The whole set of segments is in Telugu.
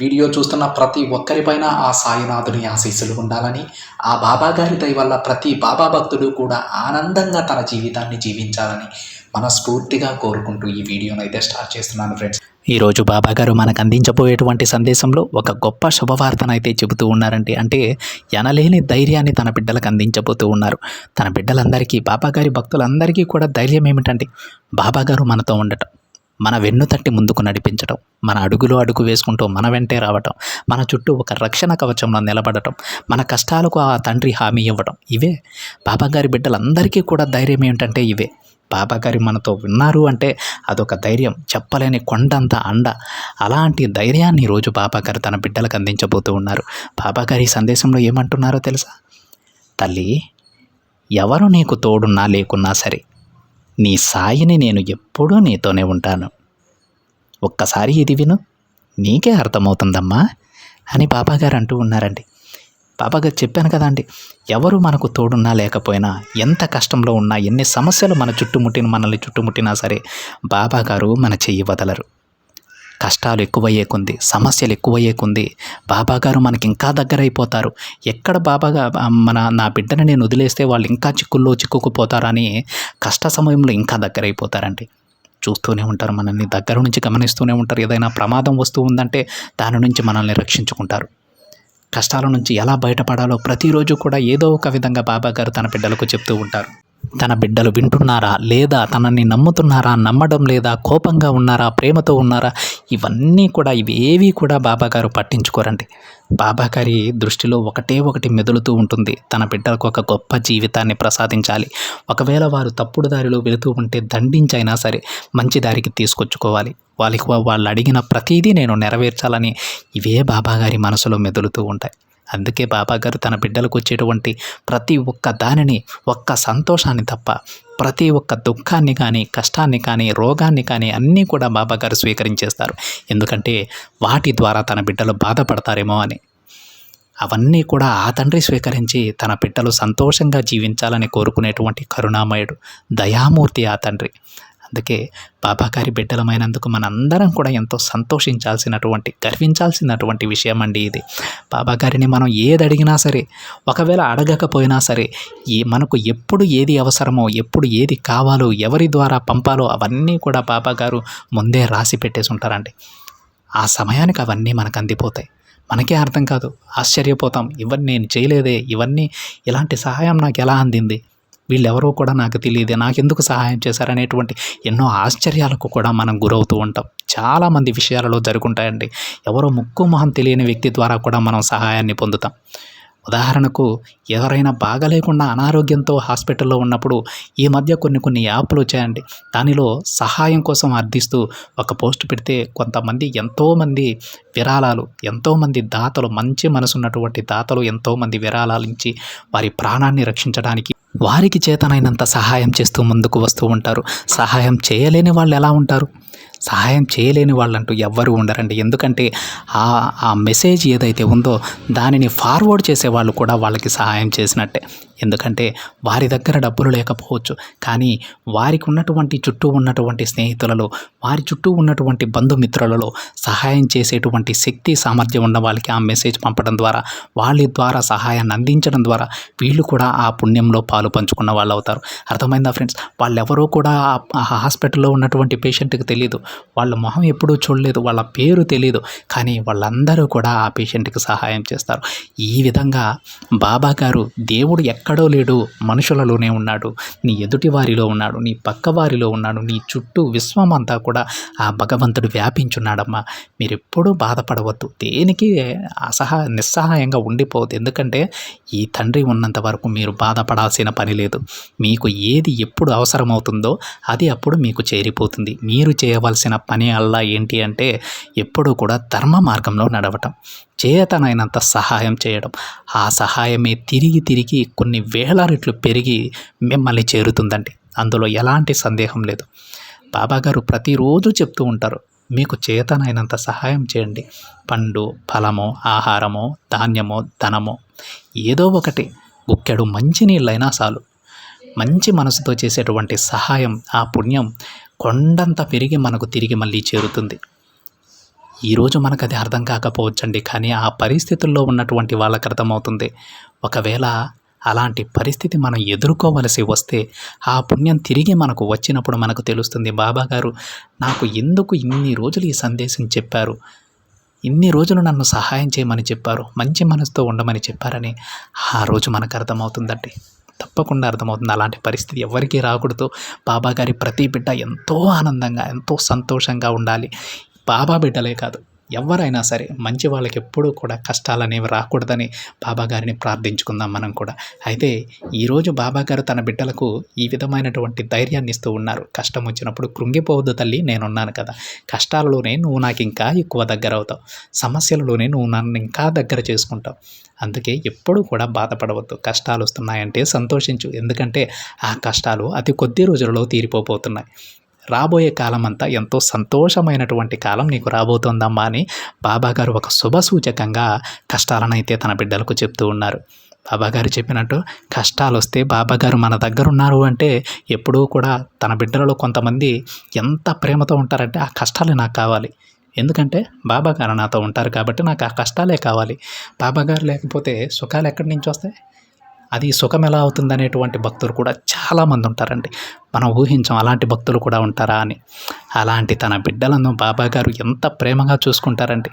వీడియో చూస్తున్న ప్రతి ఒక్కరిపైన ఆ సాయినాథుని ఆశీస్సులు ఉండాలని ఆ బాబా గారి దయ వల్ల ప్రతి బాబా భక్తుడు కూడా ఆనందంగా తన జీవితాన్ని జీవించాలని మనస్ఫూర్తిగా కోరుకుంటూ ఈ వీడియోను అయితే స్టార్ట్ చేస్తున్నాను ఫ్రెండ్స్. ఈరోజు బాబా గారు మనకు అందించబోయేటువంటి సందేశంలో ఒక గొప్ప శుభవార్తనైతే చెబుతూ ఉన్నారండి అంటే ఎనలేని ధైర్యాన్ని తన బిడ్డలకు అందించబోతూ ఉన్నారు. తన బిడ్డలందరికీ బాబా గారి భక్తులందరికీ కూడా ధైర్యం ఏమిటంటే బాబా గారు మనతో ఉండటం. మన వెన్ను తట్టి ముందుకు నడిపించడం మన అడుగులో అడుగు వేసుకుంటూ మన వెంటే రావటం మన చుట్టూ ఒక రక్షణ కవచంలో నిలబడటం మన కష్టాలకు ఆ తండ్రి హామీ ఇవ్వడం ఇవే. బాబా గారి బిడ్డలందరికీ కూడా ధైర్యం ఏమిటంటే ఇవే. బాబాగారి మనతో ఉన్నారు అంటే అదొక ధైర్యం చెప్పలేని కొండంత అండ. అలాంటి ధైర్యాన్ని ఈరోజు బాబాగారు తన బిడ్డలకు అందించబోతూ ఉన్నారు. బాబాగారి ఈ సందేశంలో ఏమంటున్నారో తెలుసా? తల్లి ఎవరు నీకు తోడున్నా లేకున్నా సరే నీ సాయిని నేను ఎప్పుడూ నీతోనే ఉంటాను. ఒక్కసారి ఇది విను నీకే అర్థమవుతుందమ్మా అని బాబాగారు అంటూ ఉన్నారండి. బాబాగారు చెప్పాను కదండి ఎవరు మనకు తోడున్నా లేకపోయినా ఎంత కష్టంలో ఉన్నా ఎన్ని సమస్యలు మన చుట్టుముట్టిన మనల్ని చుట్టుముట్టినా సరే బాబాగారు మన చెయ్యి వదలరు. కష్టాలు ఎక్కువయ్యే కొంది సమస్యలు ఎక్కువయ్యే కొంది బాబాగారు మనకి ఇంకా దగ్గర అయిపోతారు ఎక్కడ బాబాగా మన నా బిడ్డను నేను వదిలేస్తే వాళ్ళు ఇంకా చిక్కుల్లో చిక్కుకుపోతారని కష్ట సమయంలో ఇంకా దగ్గర అయిపోతారండి చూస్తూనే ఉంటారు మనల్ని దగ్గర నుంచి గమనిస్తూనే ఉంటారు. ఏదైనా ప్రమాదం వస్తూ ఉందంటే దాని నుంచి మనల్ని రక్షించుకుంటారు. కష్టాల నుంచి ఎలా బయటపడాలో ప్రతిరోజు కూడా ఏదో ఒక విధంగా బాబా గారు తన బిడ్డలకు చెప్తూ ఉంటారు. తన బిడ్డలు వింటున్నారా లేదా తనని నమ్ముతున్నారా నమ్మడం లేదా కోపంగా ఉన్నారా ప్రేమతో ఉన్నారా? ఇవన్నీ కూడా ఇవేవి కూడా బాబాగారు పట్టించుకోరండి. బాబాగారి దృష్టిలో ఒకటే ఒకటి మెదులుతూ ఉంటుంది. తన బిడ్డలకు ఒక గొప్ప జీవితాన్ని ప్రసాదించాలి. ఒకవేళ వారు తప్పుడు దారిలో వెళుతూ ఉంటే దండించైనా సరే మంచి దారికి తీసుకొచ్చుకోవాలి. వాళ్ళకి వాళ్ళు అడిగిన ప్రతిదీ నేను నెరవేర్చాలని ఇవే బాబాగారి మనసులో మెదులుతూ ఉంటాయి. అందుకే బాబాగారు తన బిడ్డలకు వచ్చేటువంటి ప్రతి ఒక్క దానిని ఒక్క సంతోషాన్ని తప్ప ప్రతి ఒక్క దుఃఖాన్ని కానీ కష్టాన్ని కానీ రోగాన్ని కానీ అన్నీ కూడా బాబాగారు స్వీకరించేస్తారు. ఎందుకంటే వాటి ద్వారా తన బిడ్డలు బాధపడతారేమో అని. అవన్నీ కూడా ఆ తండ్రి స్వీకరించి తన బిడ్డలు సంతోషంగా జీవించాలని కోరుకునేటువంటి కరుణామయుడు దయామూర్తి ఆ తండ్రి. అందుకే బాబాగారి బిడ్డలమైనందుకు మనందరం కూడా ఎంతో సంతోషించాల్సినటువంటి గర్వించాల్సినటువంటి విషయం అండి ఇది. బాబాగారిని మనం ఏది అడిగినా సరే ఒకవేళ అడగకపోయినా సరే ఈ మనకు ఎప్పుడు ఏది అవసరమో ఎప్పుడు ఏది కావాలో ఎవరి ద్వారా పంపాలో అవన్నీ కూడా బాబాగారు ముందే రాసి పెట్టేసి ఉంటారండి. ఆ సమయానికి అవన్నీ మనకు అందిపోతాయి. మనకే అర్థం కాదు. ఆశ్చర్యపోతాం. ఇవన్నీ నేను చేయలేదే. ఇవన్నీ ఇలాంటి సహాయం నాకు ఎలా అందింది? వీళ్ళెవరో కూడా నాకు తెలియదు నాకెందుకు సహాయం చేశారనేటువంటి ఎన్నో ఆశ్చర్యాలకు కూడా మనం గురవుతూ ఉంటాం. చాలామంది విషయాలలో జరుగుంటాయండి. ఎవరో ముక్కు మొహం తెలియని వ్యక్తి ద్వారా కూడా మనం సహాయాన్ని పొందుతాం. ఉదాహరణకు ఎవరైనా బాగలేకుండా అనారోగ్యంతో హాస్పిటల్లో ఉన్నప్పుడు ఈ మధ్య కొన్ని కొన్ని యాప్లు వచ్చాయండి. దానిలో సహాయం కోసం అర్థిస్తూ ఒక పోస్ట్ పెడితే కొంతమంది ఎంతోమంది విరాళాలు ఎంతోమంది దాతలు మంచి మనసున్నటువంటి దాతలు ఎంతోమంది విరాళాలు ఇచ్చి వారి ప్రాణాన్ని రక్షించడానికి వారికి చేతనైనంత సహాయం చేస్తూ ముందుకు వస్తూ ఉంటారు. సహాయం చేయలేని వాళ్ళు ఎలా ఉంటారు? సహాయం చేయలేని వాళ్ళంటూ ఎవ్వరూ ఉండరండి. ఎందుకంటే ఆ ఆ మెసేజ్ ఏదైతే ఉందో దానిని ఫార్వర్డ్ చేసే వాళ్ళు కూడా వాళ్ళకి సహాయం చేసినట్టే. ఎందుకంటే వారి దగ్గర డబ్బులు లేకపోవచ్చు. కానీ వారికి ఉన్నటువంటి చుట్టూ ఉన్నటువంటి స్నేహితులలో వారి చుట్టూ ఉన్నటువంటి బంధుమిత్రులలో సహాయం చేసేటువంటి శక్తి సామర్థ్యం ఉన్న వాళ్ళకి ఆ మెసేజ్ పంపడం ద్వారా వాళ్ళ ద్వారా సహాయాన్ని అందించడం ద్వారా వీళ్ళు కూడా ఆ పుణ్యంలో పాలు పంచుకున్న వాళ్ళు అవుతారు అర్థమైందా ఫ్రెండ్స్? వాళ్ళెవరో కూడా ఆ హాస్పిటల్లో ఉన్నటువంటి పేషెంట్కి తెలియదు వాళ్ళ మొహం ఎప్పుడూ చూడలేదు వాళ్ళ పేరు తెలియదు కానీ వాళ్ళందరూ కూడా ఆ పేషెంట్కి సహాయం చేస్తారు. ఈ విధంగా బాబా గారు దేవుడు ఎక్క ఎక్కడో లేడు మనుషులలోనే ఉన్నాడు. నీ ఎదుటి వారిలో ఉన్నాడు నీ పక్క వారిలో ఉన్నాడు నీ చుట్టూ విశ్వం అంతా కూడా ఆ భగవంతుడు వ్యాపించున్నాడమ్మా. మీరు ఎప్పుడూ బాధపడవద్దు. దేనికి అసహా నిస్సహాయంగా ఉండిపోవద్దు. ఎందుకంటే ఈ తండ్రి ఉన్నంత వరకు మీరు బాధపడాల్సిన పని లేదు. మీకు ఏది ఎప్పుడు అవసరమవుతుందో అది అప్పుడు మీకు చేరిపోతుంది. మీరు చేయవలసిన పని అల్లా ఏంటి అంటే ఎప్పుడూ కూడా ధర్మ మార్గంలో నడవటం. చేతనైనంత సహాయం చేయడం. ఆ సహాయమే తిరిగి తిరిగి కొన్ని వేల రెట్లు పెరిగి మిమ్మల్ని చేరుతుందండి. అందులో ఎలాంటి సందేహం లేదు. బాబాగారు ప్రతిరోజు చెప్తూ ఉంటారు మీకు చేతనైనంత సహాయం చేయండి. పండు ఫలము ఆహారము ధాన్యము ధనము ఏదో ఒకటి. గుక్కెడు మంచినీళ్ళైనా చాలు. మంచి మనసుతో చేసేటువంటి సహాయం ఆ పుణ్యం కొండంత పెరిగి మనకు తిరిగి మళ్ళీ చేరుతుంది. ఈరోజు మనకు అది అర్థం కాకపోవచ్చండి కానీ ఆ పరిస్థితుల్లో ఉన్నటువంటి వాళ్ళకి అర్థమవుతుంది. ఒకవేళ అలాంటి పరిస్థితి మనం ఎదుర్కోవలసి వస్తే ఆ పుణ్యం తిరిగి మనకు వచ్చినప్పుడు మనకు తెలుస్తుంది బాబా గారు నాకు ఎందుకు ఇన్ని రోజులు ఈ సందేశం చెప్పారు? ఇన్ని రోజులు నన్ను సహాయం చేయమని చెప్పారు మంచి మనసుతో ఉండమని చెప్పారని ఆ రోజు మనకు అర్థమవుతుందండి. తప్పకుండా అర్థమవుతుంది. అలాంటి పరిస్థితి ఎవరికీ రాకూడదు. బాబాగారి ప్రతి బిడ్డ ఎంతో ఆనందంగా ఎంతో సంతోషంగా ఉండాలి. బాబా బిడ్డలే కాదు ఎవరైనా సరే మంచి వాళ్ళకి ఎప్పుడూ కూడా కష్టాలు అనేవి రాకూడదని బాబా గారిని ప్రార్థించుకుందాం మనం కూడా. అయితే ఈరోజు బాబా గారు తన బిడ్డలకు ఈ విధమైనటువంటి ధైర్యాన్ని ఇస్తూ ఉన్నారు. కష్టం వచ్చినప్పుడు కృంగిపోవద్దు తల్లి నేనున్నాను కదా. కష్టాలలోనే నువ్వు నాకు ఇంకా ఎక్కువ దగ్గర అవుతావు. సమస్యలలోనే నువ్వు నన్ను ఇంకా దగ్గర చేసుకుంటావు. అందుకే ఎప్పుడూ కూడా బాధపడవద్దు. కష్టాలు వస్తున్నాయంటే సంతోషించు. ఎందుకంటే ఆ కష్టాలు అతి కొద్ది రోజులలో తీరిపోతున్నాయి రాబోయే కాలం అంతా ఎంతో సంతోషమైనటువంటి కాలం నీకు రాబోతోందమ్మా అని బాబాగారు ఒక శుభ సూచకంగా కష్టాలనైతే తన బిడ్డలకు చెప్తూ ఉన్నారు. బాబాగారు చెప్పినట్టు కష్టాలు వస్తే బాబాగారు మన దగ్గర ఉన్నారు అంటే ఎప్పుడూ కూడా తన బిడ్డలలో కొంతమంది ఎంత ప్రేమతో ఉంటారంటే ఆ కష్టాలే నాకు కావాలి. ఎందుకంటే బాబాగారు నాతో ఉంటారు కాబట్టి నాకు ఆ కష్టాలే కావాలి. బాబాగారు లేకపోతే సుఖాలు ఎక్కడి నుంచి వస్తాయి? అది సుఖం ఎలా అవుతుందనేటువంటి భక్తులు కూడా చాలామంది ఉంటారండి. మనం ఊహించాం అలాంటి భక్తులు కూడా ఉంటారా అని. అలాంటి తన బిడ్డలను బాబా గారు ఎంత ప్రేమగా చూసుకుంటారండి.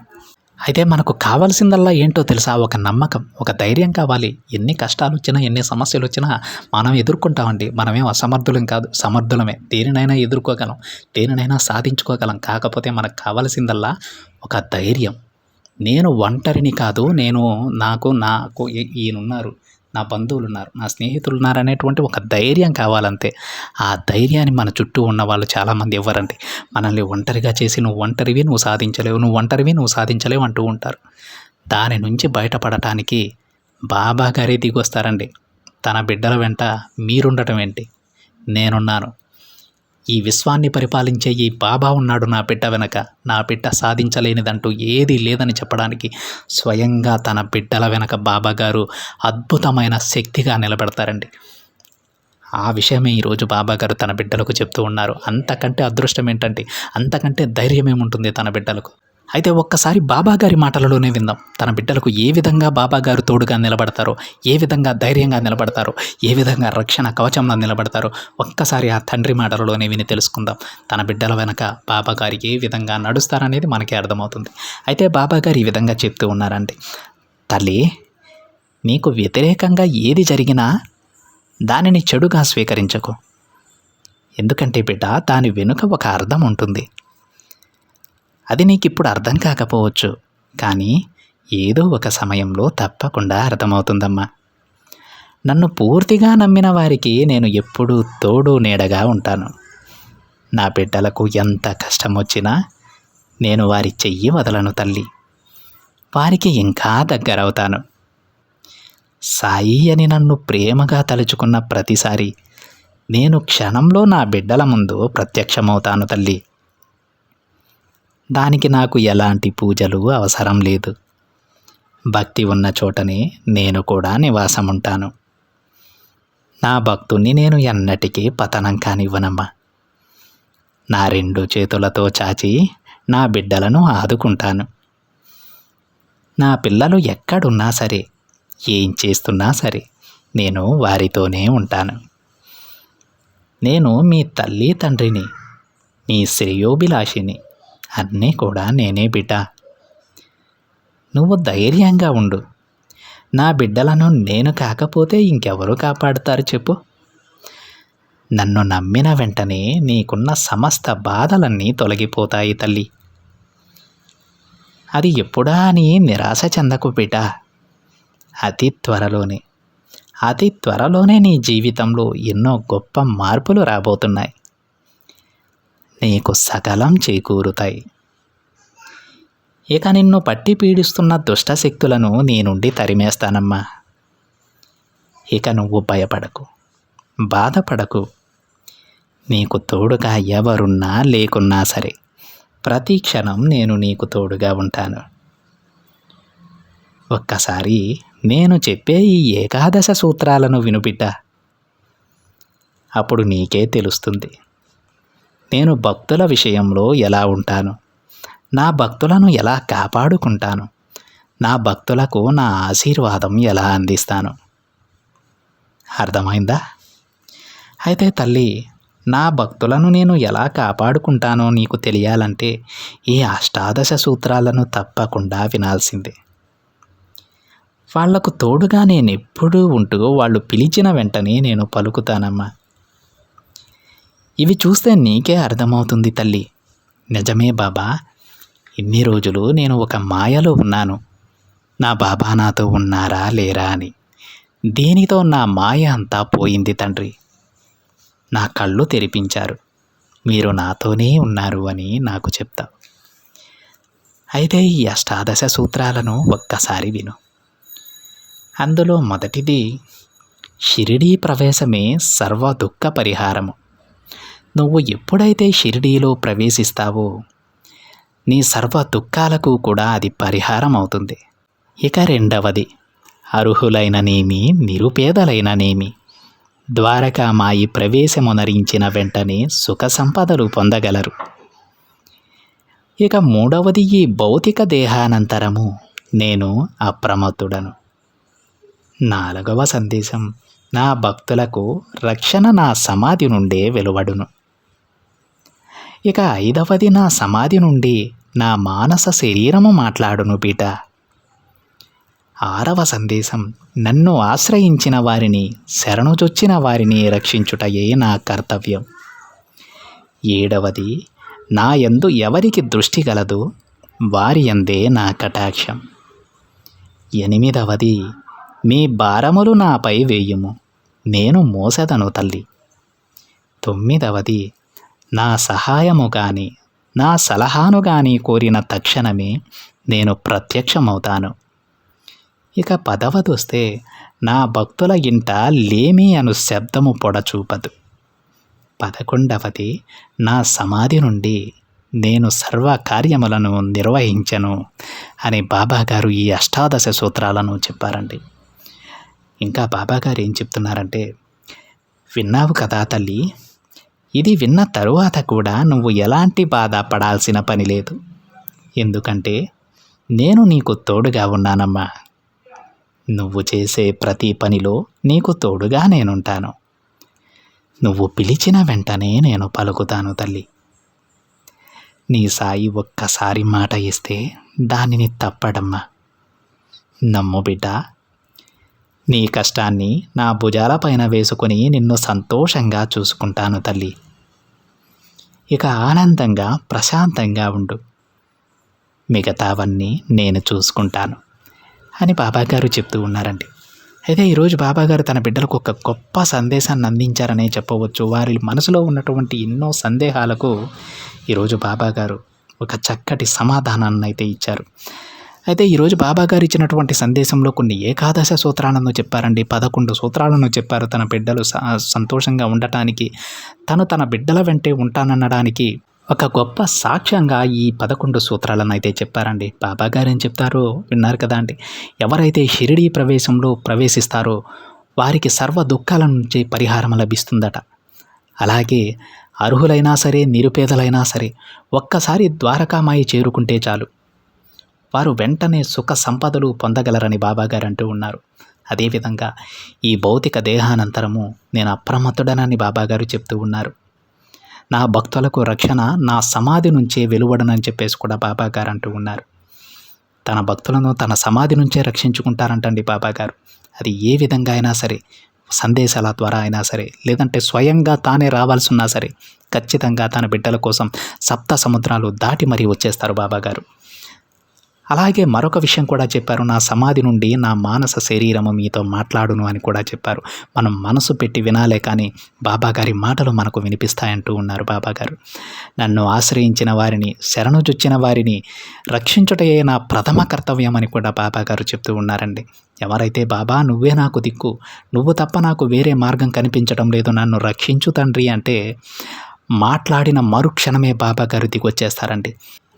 అయితే మనకు కావాల్సిందల్లా ఏంటో తెలుసా? ఒక నమ్మకం ఒక ధైర్యం కావాలి. ఎన్ని కష్టాలు వచ్చినా ఎన్ని సమస్యలు వచ్చినా మనం ఎదుర్కొంటామండి. మనమేం అసమర్థులం కాదు. సమర్థులమే. దేనినైనా ఎదుర్కోగలం. దేనినైనా సాధించుకోగలం. కాకపోతే మనకు కావాల్సిందల్లా ఒక ధైర్యం. నేను ఒంటరిని కాదు. నేను నాకు నాకు ఈయనున్నారు. నా బంధువులు ఉన్నారు నా స్నేహితులు ఉన్నారు అనేటువంటి ఒక ధైర్యం కావాలంతే. ఆ ధైర్యాన్ని మన చుట్టూ ఉన్న వాళ్ళు చాలామంది ఇవ్వరండి మనల్ని ఒంటరిగా చేసి నువ్వు ఒంటరివి నువ్వు సాధించలేవు నువ్వు ఒంటరివి నువ్వు సాధించలేవు అంటూ ఉంటారు. దాని నుంచి బయటపడటానికి బాబా గారే దిగొస్తారండి. తన బిడ్డల వెంట మీరుండటం ఏంటి? నేనున్నాను. ఈ విశ్వాన్ని పరిపాలించే ఈ బాబా ఉన్నాడు నా బిడ్డ వెనక. నా బిడ్డ సాధించలేనిదంటూ ఏదీ లేదని చెప్పడానికి స్వయంగా తన బిడ్డల వెనక బాబా గారు అద్భుతమైన శక్తిగా నిలబెడతారండి. ఆ విషయమే ఈరోజు బాబా గారు తన బిడ్డలకు చెప్తూ ఉన్నారు. అంతకంటే అదృష్టం ఏంటంటే అంతకంటే ధైర్యం ఏముంటుంది తన బిడ్డలకు? అయితే ఒక్కసారి బాబాగారి మాటలలోనే విందాం. తన బిడ్డలకు ఏ విధంగా బాబాగారు తోడుగా నిలబడతారో ఏ విధంగా ధైర్యంగా నిలబడతారో ఏ విధంగా రక్షణ కవచంలో నిలబడతారో ఒక్కసారి ఆ తండ్రి మాటలలోనే విని తెలుసుకుందాం. తన బిడ్డల వెనక బాబాగారు ఏ విధంగా నడుస్తారనేది మనకి అర్థమవుతుంది. అయితే బాబాగారు ఈ విధంగా చెప్తూ ఉన్నారండి తల్లి నీకు వ్యతిరేకంగా ఏది జరిగినా దానిని చెడుగా స్వీకరించకు. ఎందుకంటే బిడ్డ దాని వెనుక ఒక అర్థం ఉంటుంది. అది నీకు ఇప్పుడు అర్థం కాకపోవచ్చు. కానీ ఏదో ఒక సమయంలో తప్పకుండా అర్థమవుతుందమ్మా. నన్ను పూర్తిగా నమ్మిన వారికి నేను ఎప్పుడూ తోడు నీడగా ఉంటాను. నా బిడ్డలకు ఎంత కష్టం వచ్చినా నేను వారి చెయ్యి వదలను తల్లి. వారికి ఇంకా దగ్గరవుతాను. సాయి అని నన్ను ప్రేమగా తలుచుకున్న ప్రతిసారి నేను క్షణంలో నా బిడ్డల ముందు ప్రత్యక్షమవుతాను తల్లి. దానికి నాకు ఎలాంటి పూజలు అవసరం లేదు. భక్తి ఉన్న చోటనే నేను కూడా నివాసం ఉంటాను నా భక్తుణ్ణి నేను ఎన్నటికీ పతనం కానివ్వనమ్మా. నా రెండు చేతులతో చాచి నా బిడ్డలను ఆదుకుంటాను. నా పిల్లలు ఎక్కడున్నా సరే ఏం చేస్తున్నా సరే నేను వారితోనే ఉంటాను. నేను మీ తల్లి తండ్రిని మీ శ్రేయోభిలాషిని అన్నీ కూడా నేనే బిడ్డ. నువ్వు ధైర్యంగా ఉండు. నా బిడ్డలను నేను కాకపోతే ఇంకెవరు కాపాడుతారు చెప్పు. నన్ను నమ్మిన వెంటనే నీకున్న సమస్త బాధలన్నీ తొలగిపోతాయి తల్లి. అది ఎప్పుడా అని నిరాశ చెందకు బిడ్డ. అతి త్వరలోనే అతి త్వరలోనే నీ జీవితంలో ఎన్నో గొప్ప మార్పులు రాబోతున్నాయి. నీకు సకలం చేకూరుతాయి. ఇక నిన్ను పట్టి పీడిస్తున్న దుష్ట శక్తులను నీ నుండి తరిమేస్తానమ్మా. ఇక నువ్వు భయపడకు బాధపడకు. నీకు తోడుగా ఎవరున్నా లేకున్నా సరే ప్రతి క్షణం నేను నీకు తోడుగా ఉంటాను. ఒక్కసారి నేను చెప్పే ఈ ఏకాదశ సూత్రాలను వినుబిడ్డ. అప్పుడు నీకే తెలుస్తుంది. నేను భక్తుల విషయంలో ఎలా ఉంటాను? నా భక్తులను ఎలా కాపాడుకుంటాను? నా భక్తులకు నా ఆశీర్వాదం ఎలా అందిస్తాను? అర్థమైందా? అయితే తల్లి నా భక్తులను నేను ఎలా కాపాడుకుంటానో నీకు తెలియాలంటే ఈ అష్టాదశ సూత్రాలను తప్పకుండా వినాల్సిందే. వాళ్ళకు తోడుగా నేను ఎప్పుడూ ఉంటూ వాళ్ళు పిలిచిన వెంటనే నేను పలుకుతానమ్మా. ఇవి చూస్తే నీకే అర్థమవుతుంది తల్లి. నిజమే బాబా. ఇన్ని రోజులు నేను ఒక మాయలో ఉన్నాను. నా బాబా నాతో ఉన్నారా లేరా అని. దీనితో నా మాయ అంతా పోయింది తండ్రి? నా కళ్ళు తెరిపించారు. మీరు నాతోనే ఉన్నారు అని నాకు చెప్తావు. అయితే ఈ అష్టాదశ సూత్రాలను ఒక్కసారి విను. అందులో మొదటిది షిరిడీ ప్రవేశమే సర్వ దుఃఖ పరిహారము. నువ్వు ఎప్పుడైతే షిరిడీలో ప్రవేశిస్తావో నీ సర్వ దుఃఖాలకు కూడా అది పరిహారం అవుతుంది ఇక రెండవది అర్హులైననేమి నిరుపేదలైననేమి ద్వారకామాయి ప్రవేశమునరించిన వెంటనే సుఖ సంపదలు పొందగలరు. ఇక మూడవది ఈ భౌతిక దేహానంతరము నేను అప్రమత్తుడను. నాలుగవ సందేశం నా భక్తులకు రక్షణ నా సమాధి నుండే వెలువడును. ఇక ఐదవది నా సమాధి నుండి నా మానస శరీరము మాట్లాడును బిడ్డ ఆరవ సందేశం నన్ను ఆశ్రయించిన వారిని శరణుజొచ్చిన వారిని రక్షించుటయే నా కర్తవ్యం. ఏడవది నా యందు ఎవరికి దృష్టి గలదు వారి యందే నా కటాక్షం. ఎనిమిదవది మీ భారములు నాపై వేయుము నేను మోసదను తల్లి. తొమ్మిదవది నా సహాయము కానీ నా సలహాను కానీ కోరిన తక్షణమే నేను ప్రత్యక్షమవుతాను. ఇక పదవదొస్తే నా భక్తుల ఇంట లేమి అను శబ్దము పొడచూపదు పదకొండవది నా సమాధి నుండి నేను సర్వ కార్యములను నిర్వహించను అని బాబాగారు ఈ అష్టాదశ సూత్రాలను చెప్పారండి. ఇంకా బాబాగారు ఏం చెప్తున్నారంటే విన్నావు కదా తల్లి ఇది విన్న తరువాత కూడా నువ్వు ఎలాంటి బాధ పడాల్సిన పని లేదు. ఎందుకంటే నేను నీకు తోడుగా ఉన్నానమ్మా. నువ్వు చేసే ప్రతి పనిలో నీకు తోడుగా నేనుంటాను. నువ్వు పిలిచిన వెంటనే నేను పలుకుతాను తల్లి. నీ సాయి ఒక్కసారి మాట ఇస్తే దానిని తప్పడమ్మా. నమ్ము బిడ్డ నీ కష్టాన్ని నా భుజాల పైన వేసుకొని నిన్ను సంతోషంగా చూసుకుంటాను తల్లి. ఇక ఆనందంగా ప్రశాంతంగా ఉండు. మిగతావన్నీ నేను చూసుకుంటాను అని బాబాగారు చెప్తూ ఉన్నారండి. అయితే ఈరోజు బాబాగారు తన బిడ్డలకు ఒక గొప్ప సందేశాన్ని అందించారనే చెప్పవచ్చు. వారి మనసులో ఉన్నటువంటి ఎన్నో సందేహాలకు ఈరోజు బాబాగారు ఒక చక్కటి సమాధానాన్ని అయితే ఇచ్చారు. అయితే ఈరోజు బాబా గారు ఇచ్చినటువంటి సందేశంలో కొన్ని ఏకాదశ సూత్రాలను చెప్పారండి. పదకొండు సూత్రాలను చెప్పారు. తన బిడ్డలు స- సంతోషంగా ఉండటానికి తను తన బిడ్డల వెంటే ఉంటాననడానికి ఒక గొప్ప సాక్ష్యంగా ఈ పదకొండు సూత్రాలను అయితే చెప్పారండి. బాబా గారు ఏం చెప్తారో విన్నారు కదా అండి. ఎవరైతే షిరిడీ ప్రవేశంలో ప్రవేశిస్తారో వారికి సర్వ దుఃఖాల నుంచి పరిహారం లభిస్తుందట. అలాగే అర్హులైనా సరే నిరుపేదలైనా సరే ఒక్కసారి ద్వారకామాయి చేరుకుంటే చాలు. వారు వెంటనే సుఖ సంపదలు పొందగలరని బాబాగారు అంటూ ఉన్నారు అదేవిధంగా ఈ భౌతిక దేహానంతరము నేను అప్రమత్తుడనని బాబాగారు చెప్తూ ఉన్నారు. నా భక్తులకు రక్షణ నా సమాధి నుంచే వెలువడనని చెప్పేసి కూడా బాబాగారు అంటూ ఉన్నారు. తన భక్తులను తన సమాధి నుంచే రక్షించుకుంటారంటండి బాబాగారు. అది ఏ విధంగా అయినా సరే సందేశాల ద్వారా అయినా సరే లేదంటే స్వయంగా తానే రావాల్సి ఉన్నా సరే ఖచ్చితంగా తన బిడ్డల కోసం సప్త సముద్రాలు దాటి మరీ వచ్చేస్తారు బాబాగారు. అలాగే మరొక విషయం కూడా చెప్పారు. నా సమాధి నుండి నా మానస శరీరము మీతో మాట్లాడును అని కూడా చెప్పారు. మనం మనసు పెట్టి వినాలే కానీ బాబాగారి మాటలు మనకు వినిపిస్తాయంటూ ఉన్నారు బాబాగారు నన్ను ఆశ్రయించిన వారిని శరణుజొచ్చిన వారిని రక్షించుటయే నా ప్రథమ కర్తవ్యం అని కూడా బాబాగారు చెప్తూ ఉన్నారండి. ఎవరైతే బాబా నువ్వే నాకు దిక్కు నువ్వు తప్ప నాకు వేరే మార్గం కనిపించడం లేదు నన్ను రక్షించు తండ్రి అంటే మాట్లాడిన మరుక్షణమే బాబా గారు దిగొచ్చేస్తారండి.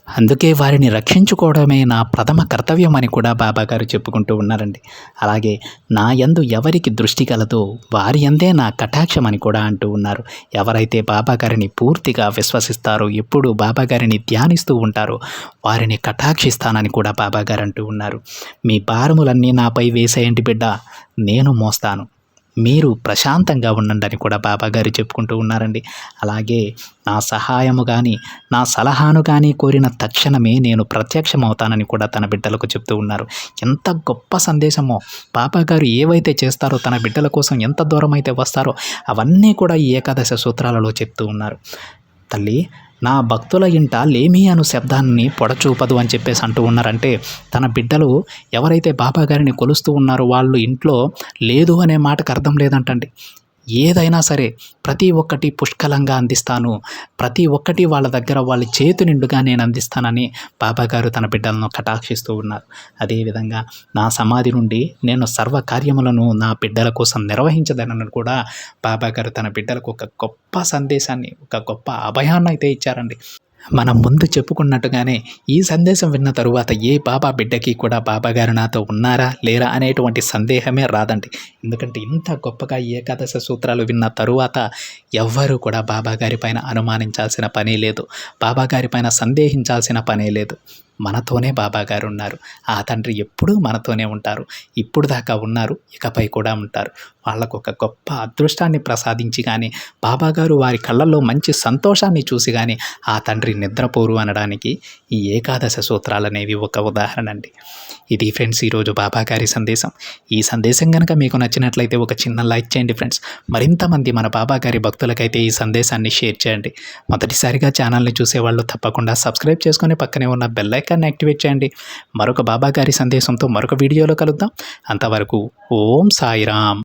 అందుకే వారిని రక్షించుకోవడమే నా ప్రథమ కర్తవ్యం అని కూడా బాబాగారు చెప్పుకుంటూ ఉన్నారండి. అలాగే నా యందు ఎవరికి దృష్టి కలదో వారి యందే నా కటాక్షం అని కూడా అంటూ ఉన్నారు. ఎవరైతే బాబా గారిని పూర్తిగా విశ్వసిస్తారో ఎప్పుడు బాబాగారిని ధ్యానిస్తూ ఉంటారో వారిని కటాక్షిస్తానని కూడా బాబాగారు అంటూ ఉన్నారు. మీ భారములన్నీ నాపై వేసేయండి బిడ్డ నేను మోస్తాను. మీరు ప్రశాంతంగా ఉండండి అని కూడా బాబాగారు చెప్పుకుంటూ ఉన్నారండి. అలాగే నా సహాయము కానీ నా సలహాను కానీ కోరిన తక్షణమే నేను ప్రత్యక్షమవుతానని కూడా తన బిడ్డలకు చెప్తూ ఉన్నారు. ఎంత గొప్ప సందేశమో! బాబాగారు ఏవైతే చేస్తారో తన బిడ్డల కోసం ఎంత దూరం అయితే వస్తారో అవన్నీ కూడా ఈ ఏకాదశ సూత్రాలలో చెప్తూ ఉన్నారు. తల్లి నా భక్తుల ఇంట లేమి అను శబ్దాన్ని పొడచూపదు అని చెప్పేసి అంటూ ఉన్నారంటే తన బిడ్డలు ఎవరైతే బాబా గారిని కొలుస్తూ ఉన్నారో వాళ్ళు ఇంట్లో లేదు అనే మాటకు అర్థం లేదంటండి. ఏదైనా సరే ప్రతి ఒక్కటి పుష్కలంగా అందిస్తాను. ప్రతి ఒక్కటి వాళ్ళ దగ్గర వాళ్ళ చేతి నిండుగా నేను అందిస్తానని బాబా గారు తన బిడ్డలను కటాక్షిస్తూ ఉన్నారు. అదేవిధంగా నా సమాధి నుండి నేను సర్వ కార్యములను నా బిడ్డల కోసం నిర్వహించదనని కూడా బాబా గారు తన బిడ్డలకు ఒక గొప్ప సందేశాన్ని ఒక గొప్ప అభయాన్ని అయితే ఇచ్చారండి. మనం ముందు చెప్పుకున్నట్టుగానే ఈ సందేశం విన్న తరువాత ఏ బాబా బిడ్డకి కూడా బాబాగారు నాతో ఉన్నారా లేరా అనేటువంటి సందేహమే రాదండి. ఎందుకంటే ఇంత గొప్పగా ఏకాదశ సూత్రాలు విన్న తరువాత ఎవ్వరూ కూడా బాబాగారి పైన అనుమానించాల్సిన పని లేదు. బాబాగారి పైన సందేహించాల్సిన పనే లేదు. మనతోనే బాబా గారు ఉన్నారు ఆ తండ్రి ఎప్పుడూ మనతోనే ఉంటారు. ఇప్పుడు దాకా ఉన్నారు ఇకపై కూడా ఉంటారు. వాళ్ళకు ఒక గొప్ప అదృష్టాన్ని ప్రసాదించి కానీ బాబాగారు వారి కళ్ళల్లో మంచి సంతోషాన్ని చూసి కానీ ఆ తండ్రి నిద్రపోరు అనడానికి ఈ ఏకాదశ సూత్రాలు అనేవి ఒక ఉదాహరణ అండి. ఇది ఫ్రెండ్స్ ఈరోజు బాబా గారి సందేశం. ఈ సందేశం కనుక మీకు నచ్చినట్లయితే ఒక చిన్న లైక్ చేయండి ఫ్రెండ్స్. మరింతమంది మన బాబాగారి భక్తులకైతే ఈ సందేశాన్ని షేర్ చేయండి. మొదటిసారిగా ఛానల్ని చూసేవాళ్ళు తప్పకుండా సబ్స్క్రైబ్ చేసుకొని పక్కనే ఉన్న బెల్లై ఐకాన్ని యాక్టివేట్ చేయండి. మరొక బాబా గారి సందేశంతో మరొక వీడియోలో కలుద్దాం. అంతవరకు ఓం సాయిరామ్.